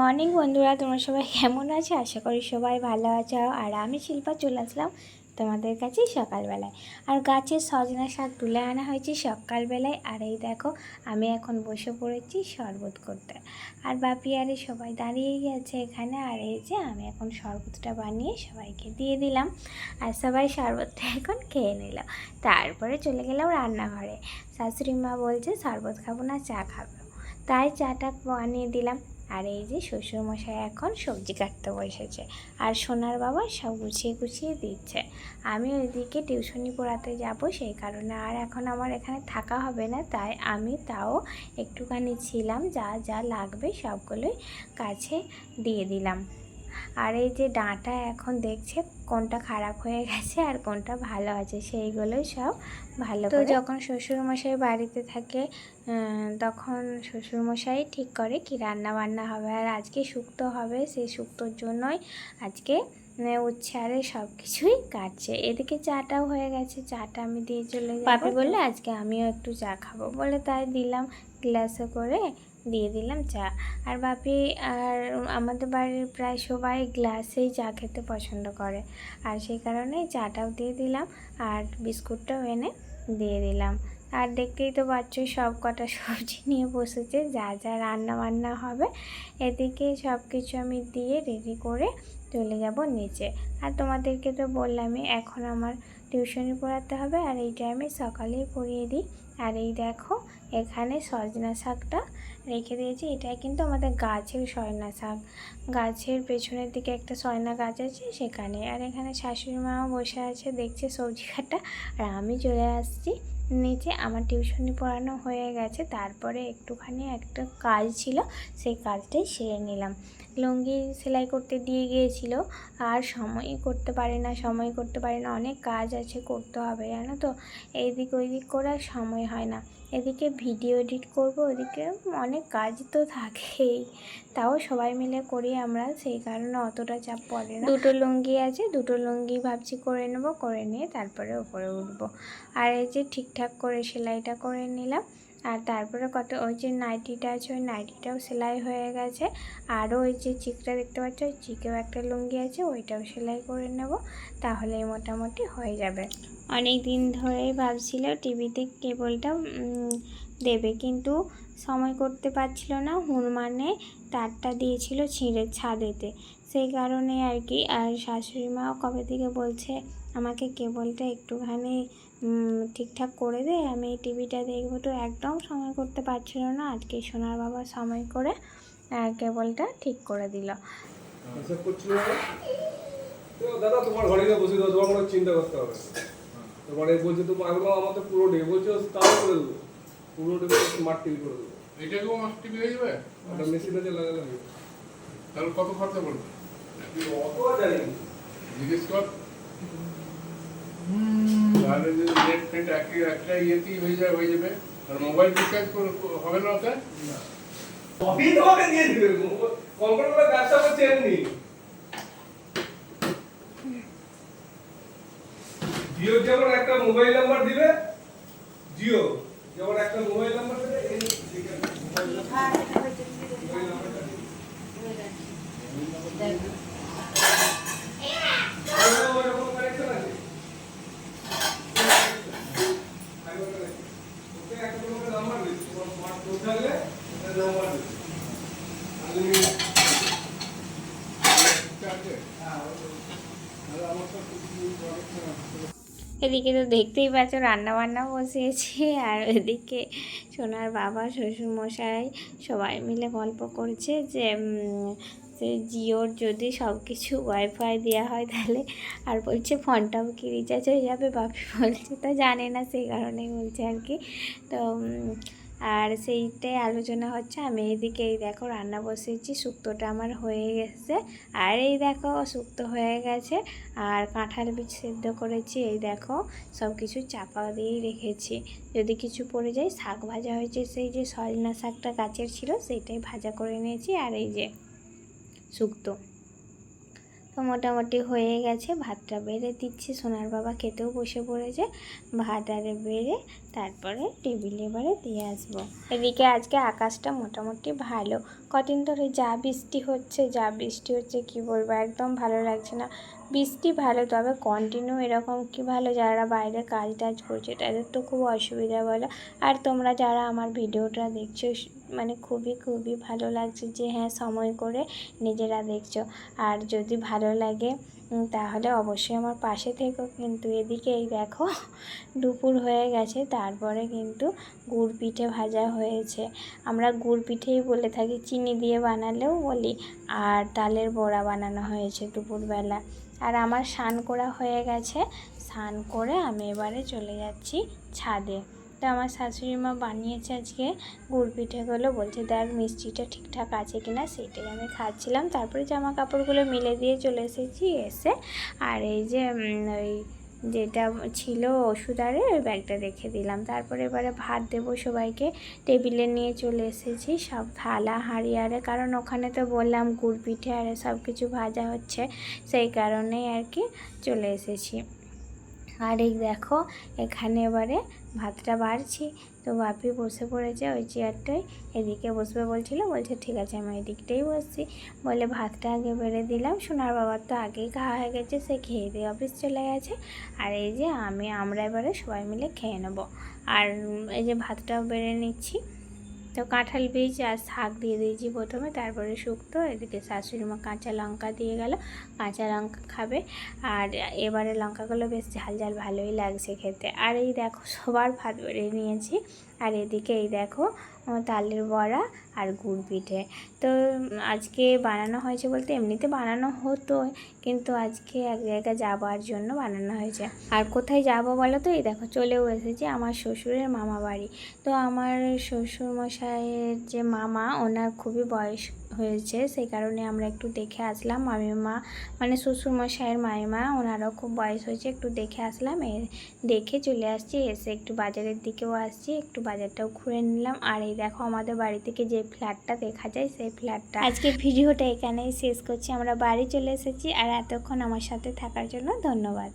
Morning বন্ধুরা, তোমরা সবাই কেমন আছো? আশা করি সবাই ভালো আছো। আর আমি শিল্পা, চলে আসলাম তোমাদের কাছে সকালবেলায়। আর গাছের সজনা শাক তুলে আনা হয়েছে সকালবেলায়। আর এই দেখো, আমি এখন বসে পড়েছি শরবত করতে। আর বাপি আরে সবাই দাঁড়িয়ে গেছে এখানে। আর এই যে, আমি এখন শরবতটা বানিয়ে সবাইকে দিয়ে দিলাম। আর সবাই শরবতটা এখন খেয়ে নিল। তারপরে চলে গেলাম রান্নাঘরে। শাশুড়ি মা বলছে, শরবত খাব না, চা খাব। তাই চাটা বানিয়ে দিলাম। আর এই যে শ্বশুরমশাই এখন সবজি কাটতে বসেছে। আর সোনার বাবা সব গুছিয়ে গুছিয়ে দিচ্ছে। আমি ওইদিকে টিউশনি পড়াতে যাব সেই কারণে আর এখন আমার এখানে থাকা হবে না, তাই আমি তাও একটুখানি ছিলাম, যা যা লাগবে সবগুলোই কাছে দিয়ে দিলাম। আর এই যে ডাঁটা এখন দেখছে কোনটা খারাপ হয়ে গেছে আর কোনটা ভালো আছে সেইগুলোই সব ভালো তো যখন শ্বশুরমশাই বাড়িতে থাকে তখন শ্বশুরমশাই ঠিক করে কি রান্না বান্না হবে আর আজকে শুক্তো হবে সেই শুক্তোর জন্যই আজকে উচ্ছে আরে সব কিছুই কাটছে। এদিকে চাটাও হয়ে গেছে চাটা আমি দিয়ে চলে যাব। পাপি বললে আজকে আমিও একটু চা খাব। বলে তাই দিলাম গ্লাসে করে। দিয়ে দিলাম চা। আর বাপি, আর আমাদের বাড়ির প্রায় সবাই গ্লাসেই চা খেতে পছন্দ করে। আর সেই কারণে চাটাও দিয়ে দিলাম, আর বিস্কুটটাও এনে দিয়ে দিলাম। আর দেখতেই তো পাচ্ছই সব কটা সবজি নিয়ে বসেছে, যা যা রান্না বান্না হবে। এদিকে সব কিছু আমি দিয়ে রেডি করে চলে যাব নিচে। আর তোমাদেরকে তো বললামই, এখন আমার টিউশনি পড়াতে হবে, আর এই টাইমে সকালেই পড়িয়ে দিই। আর এই দেখো, এখানে সজনা শাকটা রেখে দিয়েছি। এটাই কিন্তু আমাদের গাছের সয়না শাক। গাছের পেছনের দিকে একটা সয়না গাছ আছে সেখানে। আর এখানে শাশুড়ি মাও বসে আছে, দেখছে সবজি কাটা। আর আমি চলে আসছি। নিচে আমার টিউশনি পড়ানো হয়ে গেছে। তারপরে একটুখানি একটা কাজ ছিল, সেই কাজটাই সেরে নিলাম। লুঙ্গি সেলাই করতে দিয়ে গিয়েছিল। আর সময়ই করতে পারি না, সময় করতে পারি না। অনেক কাজ আছে, করতে হবে, জানো তো? এইদিক ওইদিক করে আর সময় হয় না। এদিকে ভিডিও এডিট করব, ওদিকে অনেক কাজ তো থাকেই। তাও সবাই মিলে করি আমরা, সেই কারণে অতটা চাপ পড়ে না। দুটো লুঙ্গি আছে, দুটো লুঙ্গি ভাবছি করে নেব, করে নিয়ে তারপরে উপরে উঠবো। আর এই যে ঠিকঠাক করে সেলাইটা করে নিলাম আর তারপরে কত, ওই যে নাইটিটা আছে, ওই নাইটিটাও সেলাই হয়ে গেছে। আরও ওই যে চিকটা দেখতে পাচ্ছ, ওই চিকেও একটা লুঙ্গি আছে, ওইটাও সেলাই করে নেব তাহলে মোটামুটি হয়ে যাবে। অনেক দিন ধরেই ভাবছিল টিভিতে কেবলটা দেবে, কিন্তু সময় করতে পারছিল না, হনুমানে তারটা দিয়েছিল ছিঁড়ে ছাদেতে। সেই কারণে আর কি, আর শাশুড়ি মাও কবে থেকে বলছে, আমাকে কেবলটা একটুখানি ঠিকঠাক করে দে আমি এই টিভিটা দেখব তো একদম সময় করতে পারছিল না। আজকে সোনার বাবা সময় করে কেবলটা ঠিক করে দিল। হিসাব করছিল না? তো দাদা তোমার ঘরে গিয়ে বসে দাও তোমার কোনো চিন্তা করতে হবে তোমার এই বলছে তোমার আমি আমার তো পুরো ডে বলছে তাও করে দেবো। পুরো ডে স্মার্ট টিভি করে দেবো। এটাকেও মাস টিভি হয়ে যাবে? মেশিন আছে লাগালে হবে। তাহলে কত খরচা পড়বে? অত জানি জিজ্ঞেস কর। তাহলে যদি নেট ফেট একই একটা ইয়েতেই হয়ে যায় হয়ে যাবে। আর মোবাইল রিচার্জ হবে না ওতে? কপি তোমাকে দিয়ে দিবে কম্পিউটার ব্যবসা করছে এমনি। জিও যেমন একটা মোবাইল নাম্বার দিবে জিও যেমন একটা মোবাইল নাম্বার দেবে এই দিকে মোবাইল নাম্বারটা দিবে। আর ওরকম connection আছে? Fiber connection। ওকে একটা কোনো নাম্বার দিচ্ছে তোমার স্মার্ট ফোন থাকলে একটা নাম্বার দিচ্ছে Unlimited। আছে তাহলে আমার তো কিছু প্রোডাক্ট না এদিকে তো দেখতেই পাচ্ছ রান্না বান্না বসিয়েছি আর এদিকে সোনার বাবা, শ্বশুর মশাই সবাই মিলে গল্প করছে যে জিওর যদি সব কিছু ওয়াইফাই দেওয়া হয় তাহলে আর বলছে ফোনটাও কি রিচার্জ হয়ে যাবে? বাপি বলছে, তো জানে না, সেই কারণেই বলছে আর কি। তো আর সেইটাই আলোচনা হচ্ছে। আমি এইদিকে এই দেখো রান্না বসিয়েছি, শুক্তোটা আমার হয়ে গেছে। আর এই দেখো শুক্তো হয়ে গেছে। আর কাঁঠাল বীজ সেদ্ধ করেছি, এই দেখো সব কিছু চাপা দিয়েই রেখেছি। যদি কিছু পড়ে যায়, শাক ভাজা হয়েছে, সেই যে সজনা শাকটা গাছের ছিল, সেইটাই ভাজা করে নিয়েছি। আর এই যে শুক্তো। মোটামুটি হয়ে গেছে। ভাতটা বেড়ে দিচ্ছি। সোনার বাবা খেতেও বসে পড়েছে। ভাত আরে বেড়ে তারপরে টেবিল এবারে দিয়ে আসব। এদিকে আজকে আকাশটা মোটামুটি ভালো। কদিন ধরে যা বৃষ্টি হচ্ছে, যা বৃষ্টি হচ্ছে কি বলব? একদম ভালো লাগছে না। বৃষ্টি ভালো, তবে কন্টিনিউ এরকম কি ভালো? যারা বাইরে কাজ টাজ করছে, তাদের তো খুব অসুবিধা বলো। আর তোমরা যারা আমার ভিডিওটা দেখছ মানে খুবই খুবই ভালো লাগছে যে হ্যাঁ সময় করে নিজেরা দেখছ। আর যদি ভালো লাগে তাহলে অবশ্যই আমার পাশে থেকো। কিন্তু এদিকে এই দেখো, দুপুর হয়ে গেছে, তারপরে কিন্তু গুড় পিঠে ভাজা হয়েছে। আমরা গুড় পিঠেই বলে থাকি, চিনি দিয়ে বানালেও বলি, আর তালের বড়া বানানো হয়েছে দুপুরবেলা। আর আমার স্নান করা হয়ে গেছে। স্নান করে আমি এবারে চলে যাচ্ছি ছাদে। তো আমার শাশুড়ি মা বানিয়েছে আজকে গুড় পিঠেগুলো। বলছে, দেখ, মিষ্টিটা ঠিকঠাক আছে কিনা? সেটাই আমি খাচ্ছিলাম। তারপরে জামা কাপড়গুলো মিলে দিয়ে চলে এসেছি এসে। আর এই যে ওই যেটা ছিল ওষুধ আরে ওই ব্যাগটা রেখে দিলাম। তারপরে এবারে ভাত দেব সবাইকে। টেবিলে নিয়ে চলে এসেছি সব থালা, হাঁড়ি আরে কারণ ওখানে তো বললাম গুড়, পিঠে আরে সব কিছু ভাজা হচ্ছে, সেই কারণেই আর কি চলে এসেছি। আর এই দেখো, এখানে এবারে ভাতটা বাড়ছি। তো বাপি বসে পড়েছে ওই চেয়ারটায় এদিকে বসবে বলছিল, বলছে, ঠিক আছে, আমি এদিকটাই বসছি। বলে, ভাতটা আগে বেড়ে দিলাম। সোনার বাবার তো আগেই খাওয়া হয়ে গেছে, সে খেয়ে দিয়ে অফিস চলে গেছে। আর এই যে আমি, আমরা এবারে সবাই মিলে খেয়ে নেব। আর এই যে ভাতটাও বেড়ে নিচ্ছি। তো কাঁঠাল বীজ আর শাক দিয়ে দিয়েছি প্রথমে, তারপরে শুক্তো, এদিকে শাশুড়ি মা কাঁচা লঙ্কা দিয়ে গেল, কাঁচা লঙ্কা খাবে। আর এবারে লঙ্কাগুলো বেশ ঝাল ঝাল ভালোই লাগছে খেতে। আর এই দেখো সবার ভাত বেড়ে নিয়েছি। আর এদিকে এই দেখো তালের বড়া আর গুড় পিঠে। তো, আজকে বানানো হয়েছে বলতে এমনিতে বানানো হতো, কিন্তু আজকে এক জায়গায় যাওয়ার জন্য বানানো হয়েছে। আর কোথায় যাব বলো তো? এই দেখো, চলেও এসেছি আমার শ্বশুরের মামা বাড়ি তো আমার শ্বশুরমশাইয়ের যে মামা, ওনার খুবই বয়স হয়েছে, সেই কারণে আমরা একটু দেখে আসলাম। মামিমা মানে শ্বশুর মশাইয়ের মামিমা, ওনারও খুব বয়স হয়েছে, একটু দেখে আসলাম। এ দেখে চলে আসছি, এসে একটু বাজারের দিকেও আসছি, একটু বাজারটাও ঘুরে নিলাম। আর এই দেখো, আমাদের বাড়ি থেকে যে ফ্ল্যাটটা দেখা যায়, সেই ফ্ল্যাটটা। আজকে ভিডিওটা এখানেই শেষ করছি, আমরা বাড়ি চলে এসেছি। আর এতক্ষণ আমার সাথে থাকার জন্য ধন্যবাদ।